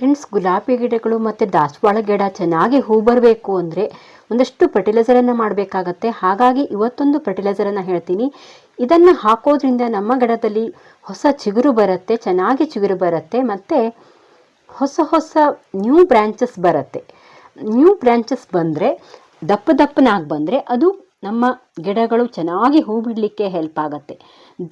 Friends, ಗುಲಾಬಿ ಗಿಡಗಳು ಮತ್ತು ದಾಸವಾಳ ಗಿಡ ಚೆನ್ನಾಗಿ ಹೂ ಬರಬೇಕು ಅಂದರೆ ಒಂದಷ್ಟು ಫರ್ಟಿಲೈಸರನ್ನು ಮಾಡಬೇಕಾಗತ್ತೆ. ಹಾಗಾಗಿ ಇವತ್ತೊಂದು ಫರ್ಟಿಲೈಸರನ್ನು ಹೇಳ್ತೀನಿ. ಇದನ್ನು ಹಾಕೋದ್ರಿಂದ ನಮ್ಮ ಗಿಡದಲ್ಲಿ ಹೊಸ ಚಿಗುರು ಬರುತ್ತೆ, ಚೆನ್ನಾಗಿ ಚಿಗುರು ಬರುತ್ತೆ, ಮತ್ತು ಹೊಸ ಹೊಸ ನ್ಯೂ ಬ್ರ್ಯಾಂಚಸ್ ಬರುತ್ತೆ. ನ್ಯೂ ಬ್ರ್ಯಾಂಚಸ್ ಬಂದರೆ ದಪ್ಪ ದಪ್ಪನಾಗಿ ಬಂದರೆ ಅದು ನಮ್ಮ ಗಿಡಗಳು ಚೆನ್ನಾಗಿ ಹೂ ಬಿಡಲಿಕ್ಕೆ ಹೆಲ್ಪ್ ಆಗುತ್ತೆ.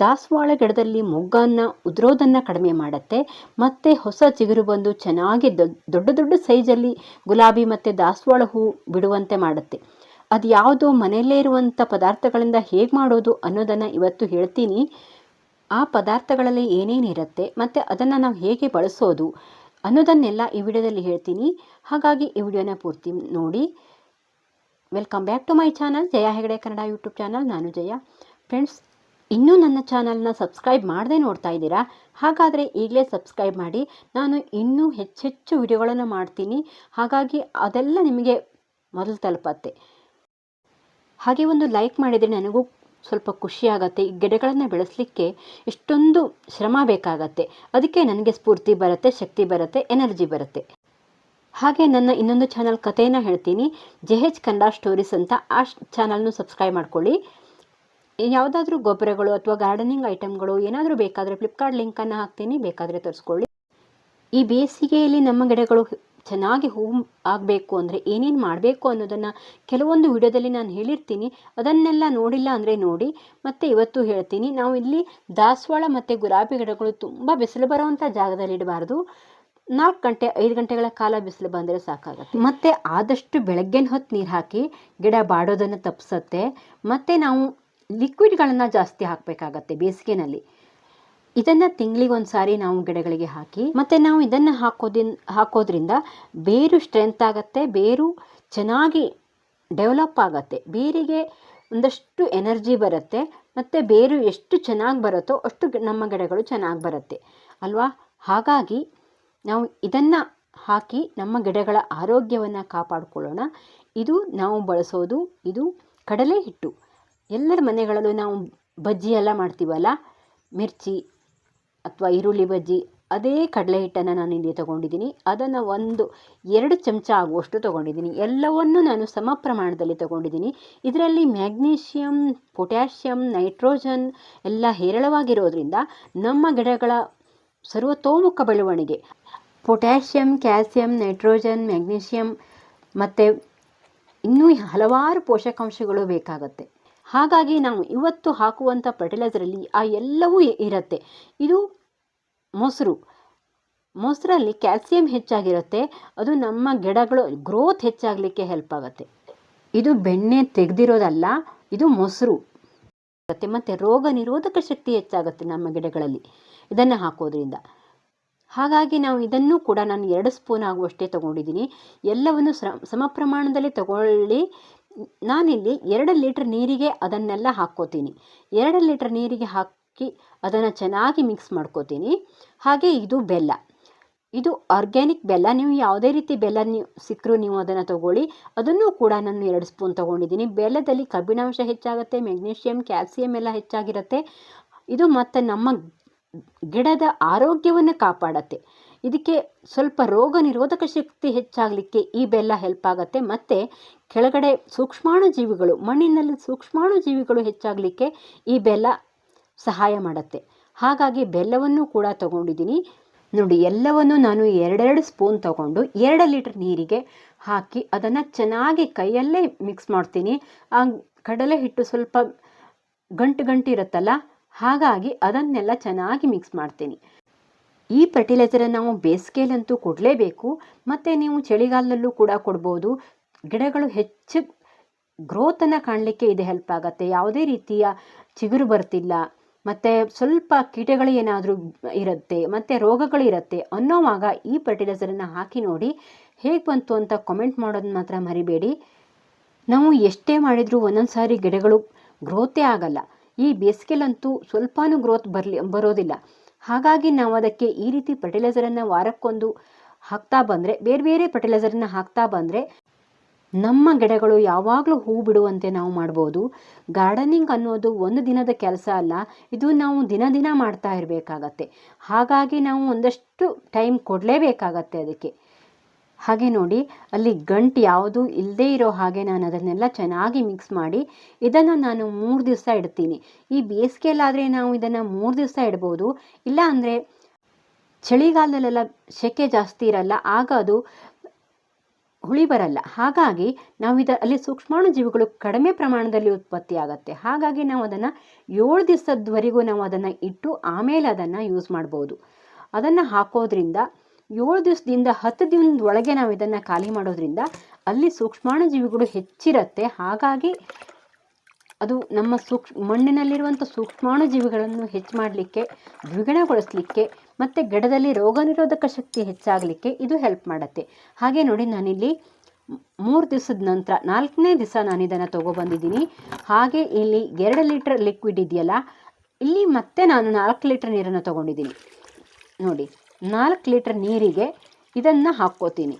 ದಾಸವಾಳ ಗಿಡದಲ್ಲಿ ಮೊಗ್ಗನ್ನು, ಉದುರೋದನ್ನು ಕಡಿಮೆ ಮಾಡುತ್ತೆ. ಮತ್ತು ಹೊಸ ಚಿಗುರು ಬಂದು ಚೆನ್ನಾಗಿ ದೊಡ್ಡ ದೊಡ್ಡ ಸೈಜಲ್ಲಿ ಗುಲಾಬಿ ಮತ್ತು ದಾಸವಾಳ ಹೂ ಬಿಡುವಂತೆ ಮಾಡುತ್ತೆ. ಅದು ಯಾವುದೋ ಮನೆಯಲ್ಲೇ ಇರುವಂಥ ಪದಾರ್ಥಗಳಿಂದ ಹೇಗೆ ಮಾಡೋದು ಅನ್ನೋದನ್ನು ಇವತ್ತು ಹೇಳ್ತೀನಿ. ಆ ಪದಾರ್ಥಗಳಲ್ಲಿ ಏನೇನಿರುತ್ತೆ ಮತ್ತು ಅದನ್ನು ನಾವು ಹೇಗೆ ಬಳಸೋದು ಅನ್ನೋದನ್ನೆಲ್ಲ ಈ ವಿಡಿಯೋದಲ್ಲಿ ಹೇಳ್ತೀನಿ. ಹಾಗಾಗಿ ಈ ವಿಡಿಯೋನ ಪೂರ್ತಿ ನೋಡಿ. Welcome back to my channel Jaya Hegde Kannada YouTube channel ನಾನು ಜಯ. ಫ್ರೆಂಡ್ಸ್ ಇನ್ನೂ ನನ್ನ ಚಾನಲ್ನ ಸಬ್ಸ್ಕ್ರೈಬ್ ಮಾಡದೆ ನೋಡ್ತಾ ಇದ್ದೀರಾ? ಹಾಗಾದರೆ ಈಗಲೇ ಸಬ್ಸ್ಕ್ರೈಬ್ ಮಾಡಿ. ನಾನು ಇನ್ನೂ ಹೆಚ್ಚೆಚ್ಚು ವಿಡಿಯೋಗಳನ್ನು ಮಾಡ್ತೀನಿ. ಹಾಗಾಗಿ ಅದೆಲ್ಲ ನಿಮಗೆ ಮೊದಲು ತಲುಪತ್ತೆ. ಹಾಗೆ ಒಂದು ಲೈಕ್ ಮಾಡಿದರೆ ನನಗೂ ಸ್ವಲ್ಪ ಖುಷಿಯಾಗತ್ತೆ ಈ ಗಿಡಗಳನ್ನು ಬೆಳೆಸಲಿಕ್ಕೆ ಇಷ್ಟೊಂದು ಶ್ರಮ ಬೇಕಾಗತ್ತೆ. ಅದಕ್ಕೆ ನನಗೆ ಸ್ಫೂರ್ತಿ ಬರುತ್ತೆ, ಶಕ್ತಿ ಬರುತ್ತೆ ಎನರ್ಜಿ ಬರುತ್ತೆ. ಹಾಗೆ ನನ್ನ ಇನ್ನೊಂದು ಚಾನಲ್ ಕಥೆಯನ್ನು ಹೇಳ್ತೀನಿ. ಜೆ ಹೆಚ್ ಕನ್ನಡ ಸ್ಟೋರೀಸ್ ಅಂತ ಆ ಚಾನಲ್ನು ಸಬ್ಸ್ಕ್ರೈಬ್ ಮಾಡ್ಕೊಳ್ಳಿ. ಯಾವುದಾದ್ರೂ ಗೊಬ್ಬರಗಳು ಅಥವಾ ಗಾರ್ಡನಿಂಗ್ ಐಟಮ್ಗಳು ಏನಾದರೂ ಬೇಕಾದರೆ ಫ್ಲಿಪ್ಕಾರ್ಟ್ ಲಿಂಕನ್ನು ಹಾಕ್ತೀನಿ. ಬೇಕಾದರೆ ತರಿಸ್ಕೊಳ್ಳಿ. ಈ ಬೇಸಿಗೆಯಲ್ಲಿ ನಮ್ಮ ಗಿಡಗಳು ಚೆನ್ನಾಗಿ ಹೂ ಆಗಬೇಕು ಅಂದರೆ ಏನೇನು ಮಾಡಬೇಕು ಅನ್ನೋದನ್ನು ಕೆಲವೊಂದು ವಿಡಿಯೋದಲ್ಲಿ ನಾನು ಹೇಳಿರ್ತೀನಿ. ಅದನ್ನೆಲ್ಲ ನೋಡಿಲ್ಲ ಅಂದರೆ ನೋಡಿ. ಮತ್ತು ಇವತ್ತು ಹೇಳ್ತೀನಿ. ನಾವು ಇಲ್ಲಿ ದಾಸವಾಳ ಮತ್ತು ಗುಲಾಬಿ ಗಿಡಗಳು ತುಂಬ ಬಿಸಿಲು ಬರುವಂಥ ಜಾಗದಲ್ಲಿ ಇಡಬಾರ್ದು ನಾಲ್ಕು ಗಂಟೆ, ಐದು ಗಂಟೆಗಳ ಕಾಲ ಬಿಸಿಲು ಬಂದರೆ ಸಾಕಾಗುತ್ತೆ. ಮತ್ತು ಆದಷ್ಟು ಬೆಳಗ್ಗೆನ ಹೊತ್ತು ನೀರು ಹಾಕಿ ಗಿಡ ಬಾಡೋದನ್ನು ತಪ್ಪಿಸುತ್ತೆ ಮತ್ತು ನಾವು ಲಿಕ್ವಿಡ್ಗಳನ್ನು ಜಾಸ್ತಿ ಹಾಕಬೇಕಾಗತ್ತೆ ಬೇಸಿಗೆನಲ್ಲಿ. ಇದನ್ನು ತಿಂಗಳಿಗೆ ಒಂದು ಸಾರಿ ನಾವು ಗಿಡಗಳಿಗೆ ಹಾಕಿ, ಮತ್ತು ನಾವು ಇದನ್ನು ಹಾಕೋದಿನ್, ಹಾಕೋದ್ರಿಂದ ಬೇರು ಸ್ಟ್ರೆಂತ್ ಆಗುತ್ತೆ, ಬೇರು ಚೆನ್ನಾಗಿ ಡೆವಲಪ್ ಆಗುತ್ತೆ. ಬೇರಿಗೆ ಒಂದಷ್ಟು ಎನರ್ಜಿ ಬರುತ್ತೆ, ಮತ್ತು ಬೇರು ಎಷ್ಟು ಚೆನ್ನಾಗಿ ಬರುತ್ತೋ ಅಷ್ಟು ನಮ್ಮ ಗಿಡಗಳು ಚೆನ್ನಾಗಿ ಬರುತ್ತೆ. ಅಲ್ವಾ? ಹಾಗಾಗಿ ನಾವು ಇದನ್ನು ಹಾಕಿ ನಮ್ಮ ಗಿಡಗಳ ಆರೋಗ್ಯವನ್ನು ಕಾಪಾಡಿಕೊಳ್ಳೋಣ. ಇದು ನಾವು ಬಳಸೋದು, ಇದು ಕಡಲೆ ಹಿಟ್ಟು. ಎಲ್ಲರ ಮನೆಗಳಲ್ಲೂ ನಾವು ಬಜ್ಜಿ ಎಲ್ಲ ಮಾಡ್ತೀವಲ್ಲ? ಮಿರ್ಚಿ ಅಥವಾ ಈರುಳ್ಳಿ ಬಜ್ಜಿ, ಅದೇ ಕಡಲೆ ಹಿಟ್ಟನ್ನು ನಾನು ಇಲ್ಲಿ ತೊಗೊಂಡಿದ್ದೀನಿ. ಅದನ್ನು ಒಂದು ಎರಡು ಚಮಚ ಆಗುವಷ್ಟು ತೊಗೊಂಡಿದ್ದೀನಿ. ಎಲ್ಲವನ್ನು ನಾನು ಸಮ ಪ್ರಮಾಣದಲ್ಲಿ ತೊಗೊಂಡಿದ್ದೀನಿ. ಇದರಲ್ಲಿ ಮ್ಯಾಗ್ನೀಷಿಯಮ್ ಪೊಟ್ಯಾಷಿಯಮ್ ನೈಟ್ರೋಜನ್ ಎಲ್ಲ ಹೇರಳವಾಗಿರೋದ್ರಿಂದ ನಮ್ಮ ಗಿಡಗಳ ಸರ್ವತೋಮುಖ ಬೆಳವಣಿಗೆ. ಪೊಟ್ಯಾಷಿಯಮ್ ಕ್ಯಾಲ್ಸಿಯಂ, ನೈಟ್ರೋಜನ್ ಮ್ಯಾಗ್ನೀಷಿಯಮ್ ಮತ್ತು ಇನ್ನೂ ಹಲವಾರು ಪೋಷಕಾಂಶಗಳು ಬೇಕಾಗುತ್ತೆ. ಹಾಗಾಗಿ ನಾವು ಇವತ್ತು ಹಾಕುವಂಥ ಫರ್ಟಿಲೈಸರಲ್ಲಿ ಆ ಎಲ್ಲವೂ ಇರುತ್ತೆ. ಇದು ಮೊಸರು. ಮೊಸರಲ್ಲಿ ಕ್ಯಾಲ್ಸಿಯಂ ಹೆಚ್ಚಾಗಿರುತ್ತೆ. ಅದು ನಮ್ಮ ಗಿಡಗಳು ಗ್ರೋತ್ ಹೆಚ್ಚಾಗಲಿಕ್ಕೆ ಹೆಲ್ಪ್ ಆಗುತ್ತೆ. ಇದು ಬೆಣ್ಣೆ ತೆಗೆದಿರೋದಲ್ಲ, ಇದು ಮೊಸರು. ಮತ್ತು ರೋಗ ನಿರೋಧಕ ಶಕ್ತಿ ಹೆಚ್ಚಾಗುತ್ತೆ ನಮ್ಮ ಗಿಡಗಳಲ್ಲಿ. ಇದನ್ನು ಹಾಕೋದ್ರಿಂದ. ಹಾಗಾಗಿ ನಾವು ಇದನ್ನು ಕೂಡ ನಾನು ಎರಡು ಸ್ಪೂನ್ ಆಗುವಷ್ಟೇ ತಗೊಂಡಿದ್ದೀನಿ. ಎಲ್ಲವನ್ನು ಸಮ ಪ್ರಮಾಣದಲ್ಲಿ ತಗೊಳ್ಳಿ. ನಾನಿಲ್ಲಿ ಎರಡು ಲೀಟ್ರ್ ನೀರಿಗೆ ಅದನ್ನೆಲ್ಲ ಹಾಕ್ಕೋತೀನಿ. ಎರಡು ಲೀಟ್ರ್ ನೀರಿಗೆ ಹಾಕಿ ಅದನ್ನು ಚೆನ್ನಾಗಿ ಮಿಕ್ಸ್ ಮಾಡ್ಕೋತೀನಿ. ಹಾಗೆ ಇದು ಬೆಲ್ಲ. ಇದು ಆರ್ಗ್ಯಾನಿಕ್ ಬೆಲ್ಲ. ನೀವು ಯಾವುದೇ ರೀತಿ ಬೆಲ್ಲ ನೀವು, ಸಿಕ್ಕರೂ ನೀವು ಅದನ್ನು ತಗೊಳ್ಳಿ. ಅದನ್ನು ಕೂಡ ನಾನು ಎರಡು ಸ್ಪೂನ್ ತೊಗೊಂಡಿದ್ದೀನಿ. ಬೆಲ್ಲದಲ್ಲಿ ಕಬ್ಬಿಣಾಂಶ ಹೆಚ್ಚಾಗುತ್ತೆ, ಮೆಗ್ನೀಷಿಯಂ, ಕ್ಯಾಲ್ಸಿಯಂ ಎಲ್ಲ ಹೆಚ್ಚಾಗಿರುತ್ತೆ. ಇದು ಮತ್ತು ನಮ್ಮ ಗಿಡದ ಆರೋಗ್ಯವನ್ನು ಕಾಪಾಡತ್ತೆ. ಇದಕ್ಕೆ ಸ್ವಲ್ಪ ರೋಗ ನಿರೋಧಕ ಶಕ್ತಿ ಹೆಚ್ಚಾಗಲಿಕ್ಕೆ ಈ ಬೆಲ್ಲ ಹೆಲ್ಪ್ ಆಗುತ್ತೆ. ಮತ್ತು ಕೆಳಗಡೆ ಸೂಕ್ಷ್ಮಾಣು ಜೀವಿಗಳು ಮಣ್ಣಿನಲ್ಲಿ ಸೂಕ್ಷ್ಮಾಣು ಜೀವಿಗಳು ಹೆಚ್ಚಾಗಲಿಕ್ಕೆ ಈ ಬೆಲ್ಲ ಸಹಾಯ ಮಾಡುತ್ತೆ. ಹಾಗಾಗಿ ಬೆಲ್ಲವನ್ನು ಕೂಡ ತಗೊಂಡಿದ್ದೀನಿ. ನೋಡಿ, ಎಲ್ಲವನ್ನು ನಾನು ಎರಡೆರಡು ಸ್ಪೂನ್ ತಗೊಂಡು ಎರಡು ಲೀಟರ್ ನೀರಿಗೆ ಹಾಕಿ ಅದನ್ನು ಚೆನ್ನಾಗಿ ಕೈಯಲ್ಲೇ ಮಿಕ್ಸ್ ಮಾಡ್ತೀನಿ. ಆ ಕಡಲೆ ಹಿಟ್ಟು ಸ್ವಲ್ಪ ಗಂಟು ಗಂಟು ಇರುತ್ತಲ್ಲ ಹಾಗಾಗಿ ಅದನ್ನೆಲ್ಲ ಚೆನ್ನಾಗಿ ಮಿಕ್ಸ್ ಮಾಡ್ತೀನಿ. ಈ ಫರ್ಟಿಲೈಸರನ್ನು ನಾವು ಬೇಸಿಗೆಯಲ್ಲಂತೂ ಕೊಡಲೇಬೇಕು. ಮತ್ತು ನೀವು ಚಳಿಗಾಲದಲ್ಲೂ ಕೂಡ ಕೊಡ್ಬೋದು. ಗಿಡಗಳು ಹೆಚ್ಚು ಗ್ರೋತನ್ನು ಕಾಣಲಿಕ್ಕೆ ಇದು ಹೆಲ್ಪ್ ಆಗುತ್ತೆ. ಯಾವುದೇ ರೀತಿಯ ಚಿಗುರು ಬರ್ತಿಲ್ಲ. ಮತ್ತು ಸ್ವಲ್ಪ ಕೀಟಗಳು ಏನಾದರೂ ಇರುತ್ತೆ, ಮತ್ತು ರೋಗಗಳು ಇರುತ್ತೆ ಅನ್ನೋವಾಗ ಈ ಫರ್ಟಿಲೈಸರನ್ನು ಹಾಕಿ ನೋಡಿ ಹೇಗೆ ಬಂತು ಅಂತ ಕಾಮೆಂಟ್ ಮಾಡೋದನ್ನ ಮಾತ್ರ ಮರಿಬೇಡಿ. ನಾವು ಎಷ್ಟೇ ಮಾಡಿದರೂ ಒಂದೊಂದು ಸಾರಿ ಗಿಡಗಳು ಗ್ರೋತೇ ಆಗಲ್ಲ. ಈ ಬೇಸಿಗೆಲಂತೂ ಸ್ವಲ್ಪನೂ ಗ್ರೋತ್ ಬರಲಿ, ಬರೋದಿಲ್ಲ. ಹಾಗಾಗಿ ನಾವು ಅದಕ್ಕೆ ಈ ರೀತಿ ಫರ್ಟಿಲೈಸರನ್ನು ವಾರಕ್ಕೊಂದು ಹಾಕ್ತಾ ಬಂದರೆ, ಬೇರೆ ಬೇರೆ ಫರ್ಟಿಲೈಸರನ್ನು ಹಾಕ್ತಾ ಬಂದರೆ, ನಮ್ಮ ಗಿಡಗಳು ಯಾವಾಗಲೂ ಹೂ ಬಿಡುವಂತೆ ನಾವು ಮಾಡ್ಬೋದು. ಗಾರ್ಡನಿಂಗ್ ಅನ್ನೋದು ಒಂದು ದಿನದ ಕೆಲಸ ಅಲ್ಲ, ಇದು ನಾವು ದಿನ ದಿನ ಮಾಡ್ತಾ ಇರಬೇಕಾಗತ್ತೆ. ಹಾಗಾಗಿ ನಾವು ಒಂದಷ್ಟು ಟೈಮ್ ಕೊಡಲೇಬೇಕಾಗತ್ತೆ ಅದಕ್ಕೆ. ಹಾಗೆ ನೋಡಿ, ಅಲ್ಲಿ ಗಂಟು ಯಾವುದು ಇಲ್ಲದೇ ಇರೋ ಹಾಗೆ ನಾನು ಅದನ್ನೆಲ್ಲ ಚೆನ್ನಾಗಿ ಮಿಕ್ಸ್ ಮಾಡಿ, ಇದನ್ನು ನಾನು ಮೂರು ದಿವಸ ಇಡ್ತೀನಿ. ಈ ಬೇಸಿಗೆಯಲ್ಲಾದರೆ ನಾವು ಇದನ್ನು ಮೂರು ದಿವಸ ಇಡ್ಬೋದು. ಇಲ್ಲ ಅಂದರೆ ಚಳಿಗಾಲದಲ್ಲೆಲ್ಲ ಸೆಕೆ ಜಾಸ್ತಿ ಇರಲ್ಲ, ಆಗ ಅದು ಹುಳಿ ಬರಲ್ಲ. ಹಾಗಾಗಿ ನಾವು ಇದ, ಅಲ್ಲಿ ಸೂಕ್ಷ್ಮಾಣು ಜೀವಿಗಳು ಕಡಿಮೆ ಪ್ರಮಾಣದಲ್ಲಿ ಉತ್ಪತ್ತಿ ಆಗುತ್ತೆ. ಹಾಗಾಗಿ ನಾವು ಅದನ್ನು ಏಳು ದಿವಸದವರೆಗೂ ನಾವು ಅದನ್ನು ಇಟ್ಟು ಆಮೇಲೆ ಅದನ್ನು ಯೂಸ್ ಮಾಡ್ಬೋದು. ಅದನ್ನು ಹಾಕೋದ್ರಿಂದ ಏಳು ದಿವಸದಿಂದ ಹತ್ತು ದಿನದ ಒಳಗೆ ನಾವು ಇದನ್ನು ಖಾಲಿ ಮಾಡೋದ್ರಿಂದ ಅಲ್ಲಿ ಸೂಕ್ಷ್ಮಾಣು ಜೀವಿಗಳು ಹೆಚ್ಚಿರುತ್ತೆ. ಹಾಗಾಗಿ ಅದು ನಮ್ಮ ಸೂಕ್ಷ್ ಮಣ್ಣಿನಲ್ಲಿರುವಂಥ ಸೂಕ್ಷ್ಮಾಣು ಜೀವಿಗಳನ್ನು ಹೆಚ್ಚು ಮಾಡಲಿಕ್ಕೆ, ದ್ವಿಗುಣಗೊಳಿಸಲಿಕ್ಕೆ ಮತ್ತು ಗಿಡದಲ್ಲಿ ರೋಗ ನಿರೋಧಕ ಶಕ್ತಿ ಹೆಚ್ಚಾಗಲಿಕ್ಕೆ ಇದು ಹೆಲ್ಪ್ ಮಾಡುತ್ತೆ. ಹಾಗೆ ನೋಡಿ ನಾನಿಲ್ಲಿ ಮೂರು ದಿವಸದ ನಂತರ, ನಾಲ್ಕನೇ ದಿವಸ ನಾನು ಇದನ್ನು ತೊಗೊಬಂದಿದ್ದೀನಿ ಹಾಗೆ ಇಲ್ಲಿ ಎರಡು ಲೀಟ್ರ್ ಲಿಕ್ವಿಡ್ ಇದೆಯಲ್ಲ, ಇಲ್ಲಿ ಮತ್ತೆ ನಾನು ನಾಲ್ಕು ಲೀಟ್ರ್ ನೀರನ್ನು ತೊಗೊಂಡಿದ್ದೀನಿ. ನೋಡಿ. ನಾಲ್ಕು ಲೀಟ್ರ್ ನೀರಿಗೆ ಇದನ್ನು ಹಾಕ್ಕೋತೀನಿ.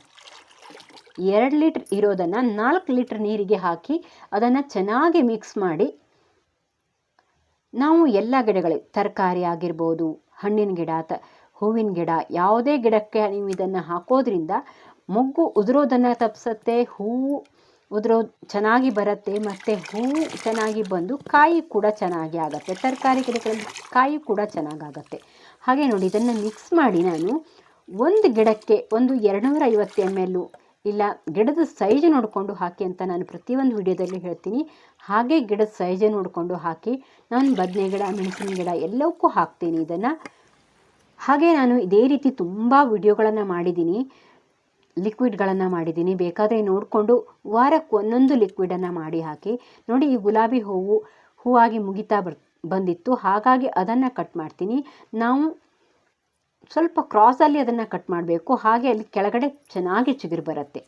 ಎರಡು ಲೀಟ್ರ್ ಇರೋದನ್ನು ನಾಲ್ಕು ಲೀಟ್ರ್ ನೀರಿಗೆ ಹಾಕಿ ಅದನ್ನು ಚೆನ್ನಾಗಿ ಮಿಕ್ಸ್ ಮಾಡಿ ನಾವು ಎಲ್ಲ ಗಿಡಗಳಿಗೆ ತರಕಾರಿ ಆಗಿರ್ಬೋದು, ಹಣ್ಣಿನ ಗಿಡ, ತ ಹೂವಿನ ಗಿಡ, ಯಾವುದೇ ಗಿಡಕ್ಕೆ ನೀವು ಇದನ್ನು ಹಾಕೋದ್ರಿಂದ ಮೊಗ್ಗು ಉದುರೋದನ್ನು ತಪ್ಪಿಸುತ್ತೆ ಹೂವು ಉದುರೋ ಚೆನ್ನಾಗಿ ಬರುತ್ತೆ, ಮತ್ತು ಹೂವು ಚೆನ್ನಾಗಿ ಬಂದು ಕಾಯಿ ಕೂಡ ಚೆನ್ನಾಗಿ ಆಗುತ್ತೆ, ತರಕಾರಿ ಗಿಡಗಳಲ್ಲಿ ಕಾಯಿ ಕೂಡ ಚೆನ್ನಾಗಾಗತ್ತೆ. ಹಾಗೆ ನೋಡಿ, ಇದನ್ನು ಮಿಕ್ಸ್ ಮಾಡಿ ನಾನು ಒಂದು ಗಿಡಕ್ಕೆ ಒಂದು ಎರಡುನೂರ ಐವತ್ತು ಎಂ ಎಲ್ಲು ಇಲ್ಲ ಗಿಡದ ಸೈಜ್ ನೋಡಿಕೊಂಡು ಹಾಕಿ ಅಂತ ನಾನು ಪ್ರತಿಯೊಂದು ವಿಡಿಯೋದಲ್ಲಿ ಹೇಳ್ತೀನಿ. ಹಾಗೆ ಗಿಡದ ಸೈಜ್ ನೋಡಿಕೊಂಡು ಹಾಕಿ ನಾನು ಬದನೆ ಗಿಡ, ಮೆಣಸಿನ ಗಿಡ ಎಲ್ಲವಕ್ಕೂ ಹಾಕ್ತೀನಿ ಇದನ್ನು. ಹಾಗೆ ನಾನು ಇದೇ ರೀತಿ ತುಂಬ ವಿಡಿಯೋಗಳನ್ನು ಮಾಡಿದ್ದೀನಿ. ಲಿಕ್ವಿಡ್ಗಳನ್ನು ಮಾಡಿದ್ದೀನಿ. ಬೇಕಾದರೆ ನೋಡಿಕೊಂಡು ವಾರಕ್ಕೆ ಒಂದೊಂದು ಲಿಕ್ವಿಡನ್ನು ಮಾಡಿ ಹಾಕಿ. ನೋಡಿ ಈ ಗುಲಾಬಿ ಹೂವು, ಹೂವಾಗಿ ಮುಗಿತಾ ಬರ್ ಬಂದಿತ್ತು. ಹಾಗಾಗಿ ಅದನ್ನು ಕಟ್ ಮಾಡ್ತೀನಿ. ನಾವು ಸ್ವಲ್ಪ ಕ್ರಾಸಲ್ಲಿ ಅದನ್ನು ಕಟ್ ಮಾಡಬೇಕು. ಹಾಗೆ ಅಲ್ಲಿ ಕೆಳಗಡೆ ಚೆನ್ನಾಗಿ ಚಿಗುರು ಬರುತ್ತೆ.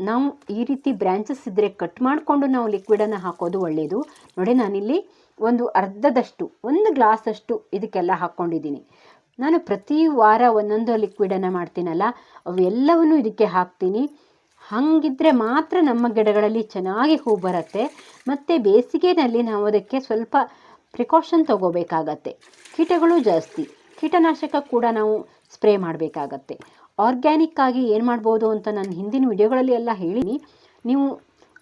ನಾವು ಈ ರೀತಿ ಬ್ರ್ಯಾಂಚಸ್ ಇದ್ದರೆ ಕಟ್ ಮಾಡಿಕೊಂಡು ನಾವು ಲಿಕ್ವಿಡನ್ನು ಹಾಕೋದು ಒಳ್ಳೆಯದು ನೋಡಿ ನಾನಿಲ್ಲಿ ಒಂದು ಅರ್ಧದಷ್ಟು, ಒಂದು ಗ್ಲಾಸಷ್ಟು ಇದಕ್ಕೆಲ್ಲ ಹಾಕ್ಕೊಂಡಿದ್ದೀನಿ. ನಾನು ಪ್ರತಿ ವಾರ ಒಂದೊಂದು ಲಿಕ್ವಿಡನ್ನು ಮಾಡ್ತೀನಲ್ಲ, ಅವೆಲ್ಲವನ್ನು ಇದಕ್ಕೆ ಹಾಕ್ತೀನಿ. ಹಾಗಿದ್ದರೆ ಮಾತ್ರ ನಮ್ಮ ಗಿಡಗಳಲ್ಲಿ ಚೆನ್ನಾಗಿ ಹೂ ಬರುತ್ತೆ. ಮತ್ತು ಬೇಸಿಗೆಯಲ್ಲಿ ನಾವು ಅದಕ್ಕೆ ಸ್ವಲ್ಪ ಪ್ರಿಕಾಷನ್ ತಗೋಬೇಕಾಗತ್ತೆ. ಕೀಟಗಳು ಜಾಸ್ತಿ. ಕೀಟನಾಶಕ ಕೂಡ ನಾವು ಸ್ಪ್ರೇ ಮಾಡಬೇಕಾಗತ್ತೆ. ಆರ್ಗ್ಯಾನಿಕ್ ಆಗಿ ಏನು ಮಾಡ್ಬೋದು ಅಂತ ನಾನು ಹಿಂದಿನ ವಿಡಿಯೋಗಳಲ್ಲಿ ಎಲ್ಲ ಹೇಳಿನಿ. ನೀವು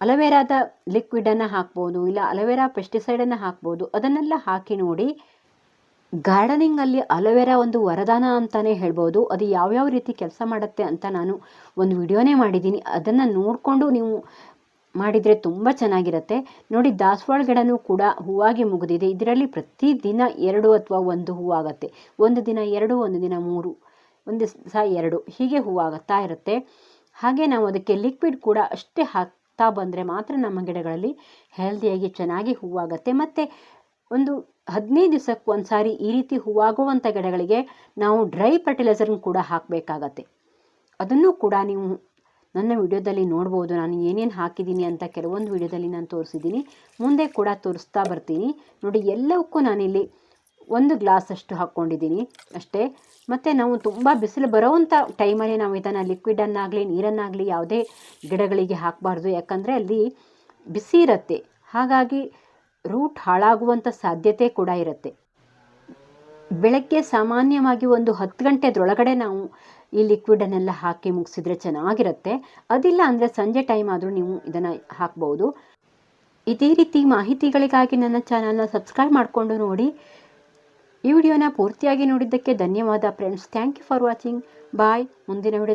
ಅಲೋವೆರಾದ ಲಿಕ್ವಿಡನ್ನು ಹಾಕ್ಬೋದು, ಇಲ್ಲ ಅಲೋವೆರಾ ಪೆಸ್ಟಿಸೈಡನ್ನು ಹಾಕ್ಬೋದು, ಅದನ್ನೆಲ್ಲ ಹಾಕಿ ನೋಡಿ ಗಾರ್ಡನಿಂಗಲ್ಲಿ ಅಲೋವೆರಾ ಒಂದು ವರದಾನ ಅಂತಲೇ ಹೇಳ್ಬೋದು. ಅದು ಯಾವ್ಯಾವ ರೀತಿ ಕೆಲಸ ಮಾಡುತ್ತೆ ಅಂತ ನಾನು ಒಂದು ವಿಡಿಯೋನೇ ಮಾಡಿದ್ದೀನಿ. ಅದನ್ನು ನೋಡಿಕೊಂಡು ನೀವು ಮಾಡಿದರೆ ತುಂಬ ಚೆನ್ನಾಗಿರುತ್ತೆ. ನೋಡಿ, ದಾಸವಾಳ ಗಿಡನೂ ಕೂಡ ಹೂವಾಗಿ ಮುಗಿದಿದೆ. ಇದರಲ್ಲಿ ಪ್ರತಿದಿನ ಎರಡು ಅಥವಾ ಒಂದು ಹೂವಾಗತ್ತೆ ಒಂದು ದಿನ ಎರಡು, ಒಂದು ದಿನ ಮೂರು, ಒಂದು ದಿವಸ ಎರಡು. ಹೀಗೆ ಹೂವಾಗುತ್ತಾ ಇರುತ್ತೆ. ಹಾಗೆ ನಾವು ಅದಕ್ಕೆ ಲಿಕ್ವಿಡ್ ಕೂಡ ಅಷ್ಟೇ ಹಾಕ್ತಾ ಬಂದರೆ ಮಾತ್ರ ನಮ್ಮ ಗಿಡಗಳಲ್ಲಿ ಹೆಲ್ದಿಯಾಗಿ ಚೆನ್ನಾಗಿ ಹೂವಾಗುತ್ತೆ ಮತ್ತು ಒಂದು ಹದಿನೈದು ದಿವಸಕ್ಕೆ ಒಂದು ಸಾರಿ ಈ ರೀತಿ ಹೂವಾಗುವಂಥ ಗಿಡಗಳಿಗೆ ನಾವು ಡ್ರೈ ಫರ್ಟಿಲೈಸರ್ನ ಕೂಡ ಹಾಕಬೇಕಾಗತ್ತೆ. ಅದನ್ನು ಕೂಡ ನೀವು ನನ್ನ ವಿಡಿಯೋದಲ್ಲಿ ನೋಡ್ಬೋದು. ನಾನು ಏನೇನು ಹಾಕಿದ್ದೀನಿ ಅಂತ ಕೆಲವೊಂದು ವಿಡಿಯೋದಲ್ಲಿ ನಾನು ತೋರಿಸಿದ್ದೀನಿ. ಮುಂದೆ ಕೂಡ ತೋರಿಸ್ತಾ ಬರ್ತೀನಿ. ನೋಡಿ, ಎಲ್ಲವಕ್ಕೂ ನಾನಿಲ್ಲಿ ಒಂದು ಗ್ಲಾಸ್ ಅಷ್ಟು ಹಾಕ್ಕೊಂಡಿದ್ದೀನಿ ಅಷ್ಟೇ. ಮತ್ತು ನಾವು ತುಂಬ ಬಿಸಿಲು ಬರೋವಂಥ ಟೈಮಲ್ಲಿ ನಾವು ಇದನ್ನು ಲಿಕ್ವಿಡನ್ನಾಗಲಿ ನೀರನ್ನಾಗಲಿ ಯಾವುದೇ ಗಿಡಗಳಿಗೆ ಹಾಕಬಾರ್ದು. ಯಾಕಂದರೆ ಅಲ್ಲಿ ಬಿಸಿ ಇರುತ್ತೆ. ಹಾಗಾಗಿ ರೂಟ್ ಹಾಳಾಗುವಂಥ ಸಾಧ್ಯತೆ ಕೂಡ ಇರುತ್ತೆ. ಬೆಳಗ್ಗೆ ಸಾಮಾನ್ಯವಾಗಿ ಒಂದು ಹತ್ತು ಗಂಟೆದ್ರೊಳಗಡೆ ನಾವು ಈ ಲಿಕ್ವಿಡನ್ನೆಲ್ಲ ಹಾಕಿ ಮುಗಿಸಿದ್ರೆ ಚೆನ್ನಾಗಿರುತ್ತೆ. ಅದಿಲ್ಲ ಅಂದರೆ ಸಂಜೆ ಟೈಮ್ ಆದರೂ ನೀವು ಇದನ್ನು ಹಾಕ್ಬೋದು. ಇದೇ ರೀತಿ ಮಾಹಿತಿಗಳಿಗಾಗಿ ನನ್ನ ಚಾನಲ್ನ ಸಬ್ಸ್ಕ್ರೈಬ್ ಮಾಡಿಕೊಂಡು ನೋಡಿ. ಈ ವಿಡಿಯೋನ ಪೂರ್ತಿಯಾಗಿ ನೋಡಿದ್ದಕ್ಕೆ ಧನ್ಯವಾದ friends thank you for watching bye ಮುಂದಿನ ವಿಡಿಯೋದಲ್ಲಿ